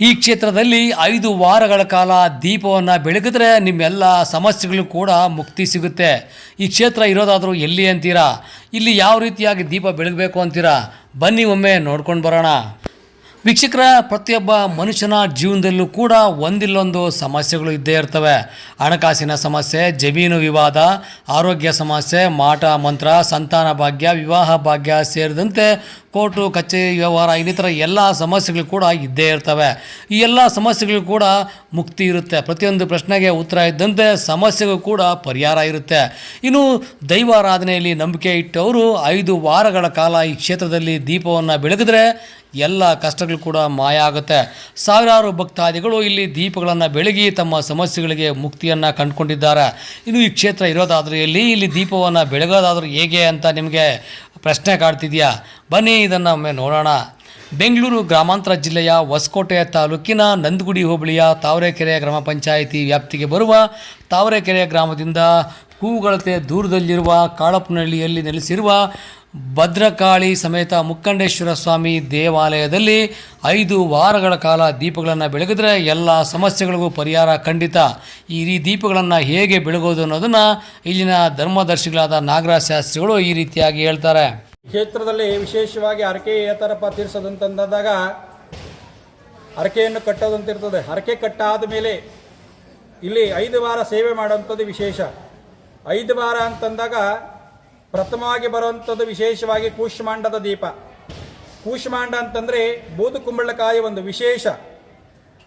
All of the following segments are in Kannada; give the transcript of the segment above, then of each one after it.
ಈ ಕ್ಷೇತ್ರದಲ್ಲಿ ಐದು ವಾರಗಳ ಕಾಲ ದೀಪವನ್ನು ಬೆಳಗಿದ್ರೆ ನಿಮ್ಮೆಲ್ಲ ಸಮಸ್ಯೆಗಳು ಕೂಡ ಮುಕ್ತಿ ಸಿಗುತ್ತೆ. ಈ ಕ್ಷೇತ್ರ ಇರೋದಾದರೂ ಎಲ್ಲಿ ಅಂತೀರಾ? ಇಲ್ಲಿ ಯಾವ ರೀತಿಯಾಗಿ ದೀಪ ಬೆಳಗಬೇಕು ಅಂತೀರಾ? ಬನ್ನಿ ಒಮ್ಮೆ ನೋಡ್ಕೊಂಡು ಬರೋಣ. ವೀಕ್ಷಕರ, ಪ್ರತಿಯೊಬ್ಬ ಮನುಷ್ಯನ ಜೀವನದಲ್ಲೂ ಕೂಡ ಒಂದಿಲ್ಲೊಂದು ಸಮಸ್ಯೆಗಳು ಇದ್ದೇ ಇರ್ತವೆ. ಹಣಕಾಸಿನ ಸಮಸ್ಯೆ, ಜಮೀನು ವಿವಾದ, ಆರೋಗ್ಯ ಸಮಸ್ಯೆ, ಮಾಟ, ಮಂತ್ರ, ಸಂತಾನ ಭಾಗ್ಯ, ವಿವಾಹ ಭಾಗ್ಯ ಸೇರಿದಂತೆ ಕೋರ್ಟು, ಕಚೇರಿ, ವ್ಯವಹಾರ, ಇನ್ನಿತರ ಎಲ್ಲ ಸಮಸ್ಯೆಗಳು ಕೂಡ ಇದ್ದೇ ಇರ್ತವೆ. ಈ ಎಲ್ಲ ಸಮಸ್ಯೆಗಳು ಕೂಡ ಮುಕ್ತಿ ಇರುತ್ತೆ. ಪ್ರತಿಯೊಂದು ಪ್ರಶ್ನೆಗೆ ಉತ್ತರ ಇದ್ದಂತೆ ಸಮಸ್ಯೆಗೂ ಕೂಡ ಪರಿಹಾರ ಇರುತ್ತೆ. ಇನ್ನು ದೈವಾರಾಧನೆಯಲ್ಲಿ ನಂಬಿಕೆ ಇಟ್ಟವರು ಐದು ವಾರಗಳ ಕಾಲ ಈ ಕ್ಷೇತ್ರದಲ್ಲಿ ದೀಪವನ್ನು ಬೆಳಗಿದ್ರೆ ಎಲ್ಲ ಕಷ್ಟಗಳು ಕೂಡ ಮಾಯ ಆಗುತ್ತೆ. ಸಾವಿರಾರು ಭಕ್ತಾದಿಗಳು ಇಲ್ಲಿ ದೀಪಗಳನ್ನು ಬೆಳಗಿ ತಮ್ಮ ಸಮಸ್ಯೆಗಳಿಗೆ ಮುಕ್ತಿಯನ್ನು ಕಂಡುಕೊಂಡಿದ್ದಾರೆ. ಇನ್ನು ಈ ಕ್ಷೇತ್ರ ಇರೋದಾದರೂ ಎಲ್ಲಿ? ಇಲ್ಲಿ ದೀಪವನ್ನು ಬೆಳಗೋದಾದರೂ ಹೇಗೆ ಅಂತ ನಿಮಗೆ ಪ್ರಶ್ನೆ ಕಾಡ್ತಿದೆಯಾ? ಬನ್ನಿ ಇದನ್ನು ಒಮ್ಮೆ ನೋಡೋಣ. ಬೆಂಗಳೂರು ಗ್ರಾಮಾಂತರ ಜಿಲ್ಲೆಯ ಹೊಸಕೋಟೆ ತಾಲೂಕಿನ ನಂದಗುಡಿ ಹೋಬಳಿಯ ತಾವರೆಕೆರೆ ಗ್ರಾಮ ಪಂಚಾಯಿತಿ ವ್ಯಾಪ್ತಿಗೆ ಬರುವ ತಾವರೆಕೆರೆ ಗ್ರಾಮದಿಂದ ಕೂಗಳತೆ ದೂರದಲ್ಲಿರುವ ಕಾಳಪ್ಪನಹಳ್ಳಿಯಲ್ಲಿ ನೆಲೆಸಿರುವ ಭದ್ರಕಾಳಿ ಸಮೇತ ಮುಕ್ಕಂಡೇಶ್ವರ ಸ್ವಾಮಿ ದೇವಾಲಯದಲ್ಲಿ ಐದು ವಾರಗಳ ಕಾಲ ದೀಪಗಳನ್ನು ಬೆಳಗಿದ್ರೆ ಎಲ್ಲ ಸಮಸ್ಯೆಗಳಿಗೂ ಪರಿಹಾರ ಖಂಡಿತ. ಈ ರೀ ದೀಪಗಳನ್ನು ಹೇಗೆ ಬೆಳಗೋದು ಅನ್ನೋದನ್ನು ಇಲ್ಲಿನ ಧರ್ಮದರ್ಶಿಗಳಾದ ನಾಗರಾಜ ಶಾಸ್ತ್ರಿಗಳು ಈ ರೀತಿಯಾಗಿ ಹೇಳ್ತಾರೆ. ಕ್ಷೇತ್ರದಲ್ಲಿ ವಿಶೇಷವಾಗಿ ಹರಕೆ ಏತರಪ್ಪ ತೀರಿಸೋದಂತಂದಾಗ ಹರಕೆಯನ್ನು ಕಟ್ಟೋದಂತಿರ್ತದೆ. ಹರಕೆ ಕಟ್ಟಾದ ಮೇಲೆ ಇಲ್ಲಿ ಐದು ವಾರ ಸೇವೆ ಮಾಡುವಂಥದ್ದು ವಿಶೇಷ. ಐದು ವಾರ ಅಂತಂದಾಗ ಪ್ರಥಮವಾಗಿ ಬರುವಂಥದ್ದು ವಿಶೇಷವಾಗಿ ಕೂಶ್ಮಾಂಡದ ದೀಪ. ಕೂಷ್ಮಾಂಡ ಅಂತಂದರೆ ಬೂದು ಕುಂಬಳಕಾಯಿ ಒಂದು ವಿಶೇಷ.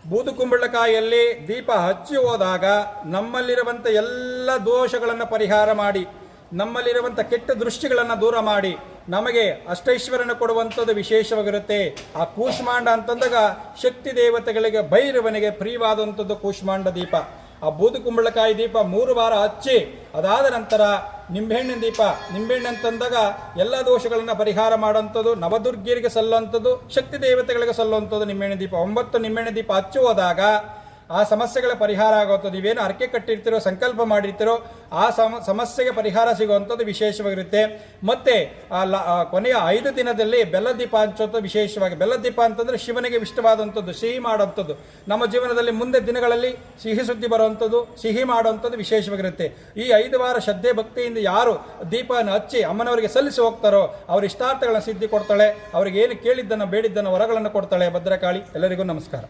ಬೂದು ಕುಂಬಳಕಾಯಿಯಲ್ಲಿ ದೀಪ ಹಚ್ಚಿ ಹೋದಾಗ ನಮ್ಮಲ್ಲಿರುವಂಥ ಎಲ್ಲ ದೋಷಗಳನ್ನು ಪರಿಹಾರ ಮಾಡಿ, ನಮ್ಮಲ್ಲಿರುವಂಥ ಕೆಟ್ಟ ದೃಷ್ಟಿಗಳನ್ನು ದೂರ ಮಾಡಿ, ನಮಗೆ ಅಷ್ಟೈಶ್ವರನ ಕೊಡುವಂಥದ್ದು ವಿಶೇಷವಾಗಿರುತ್ತೆ. ಆ ಕೂಷ್ಮಾಂಡ ಅಂತಂದಾಗ ಶಕ್ತಿ ದೇವತೆಗಳಿಗೆ, ಭೈರವನಿಗೆ ಪ್ರಿಯವಾದಂಥದ್ದು ಕೂಷ್ಮಾಂಡ ದೀಪ. ಆ ಬೂದು ಕುಂಬಳಕಾಯಿ ದೀಪ ಮೂರು ವಾರ ಹಚ್ಚಿ, ಅದಾದ ನಂತರ ನಿಂಬೆಹಣ್ಣಿನ ದೀಪ ನಿಂಬೆಹಣ್ಣು ಅಂತಂದಾಗ ಎಲ್ಲ ದೋಷಗಳನ್ನು ಪರಿಹಾರ ಮಾಡುವಂಥದ್ದು, ನವದುರ್ಗಿಯರಿಗೆ ಸಲ್ಲುವಂಥದ್ದು, ಶಕ್ತಿ ದೇವತೆಗಳಿಗೆ ಸಲ್ಲುವಂಥದ್ದು ನಿಂಬೆಹಣ್ಣಿನ ದೀಪ. ಒಂಬತ್ತು ನಿಂಬೆಹಣ್ಣಿನ ದೀಪ ಹಚ್ಚಿ ಹೋದಾಗ ಆ ಸಮಸ್ಯೆಗಳ ಪರಿಹಾರ ಆಗುವಂಥದ್ದು, ನೀವೇನು ಅರ್ಕೆ ಕಟ್ಟಿರ್ತೀರೋ, ಸಂಕಲ್ಪ ಮಾಡಿರ್ತೀರೋ, ಆ ಸಮ, ಸಮಸ್ಯೆಗೆ ಪರಿಹಾರ ಸಿಗುವಂಥದ್ದು ವಿಶೇಷವಾಗಿರುತ್ತೆ. ಮತ್ತೆ ಆ ಲ ಕೊನೆಯ ಐದು ದಿನದಲ್ಲಿ ಬೆಲ್ಲ ದೀಪ ಹಂಚುವಂಥದ್ದು ವಿಶೇಷವಾಗಿ, ಬೆಲ್ಲ ದೀಪ ಅಂತಂದ್ರೆ ಶಿವನಿಗೆ ಇಷ್ಟವಾದಂಥದ್ದು, ಸಿಹಿ ಮಾಡುವಂಥದ್ದು. ನಮ್ಮ ಜೀವನದಲ್ಲಿ ಮುಂದೆ ದಿನಗಳಲ್ಲಿ ಸಿಹಿ ಸುದ್ದಿ ಬರುವಂಥದ್ದು, ಸಿಹಿ ಮಾಡುವಂಥದ್ದು ವಿಶೇಷವಾಗಿರುತ್ತೆ. ಈ ಐದು ವಾರ ಶ್ರದ್ಧೆ, ಭಕ್ತಿಯಿಂದ ಯಾರು ದೀಪವನ್ನು ಹಚ್ಚಿ ಅಮ್ಮನವರಿಗೆ ಸಲ್ಲಿಸಿ ಹೋಗ್ತಾರೋ, ಅವ್ರ ಇಷ್ಟಾರ್ಥಗಳನ್ನ ಸಿದ್ಧಿ ಕೊಡ್ತಾಳೆ, ಅವ್ರಿಗೆ ಏನು ಕೇಳಿದ್ದನ್ನು, ಬೇಡಿದ್ದನ್ನು, ವರಗಳನ್ನು ಕೊಡ್ತಾಳೆ ಭದ್ರಕಾಳಿ, ಎಲ್ಲರಿಗೂ ನಮಸ್ಕಾರ.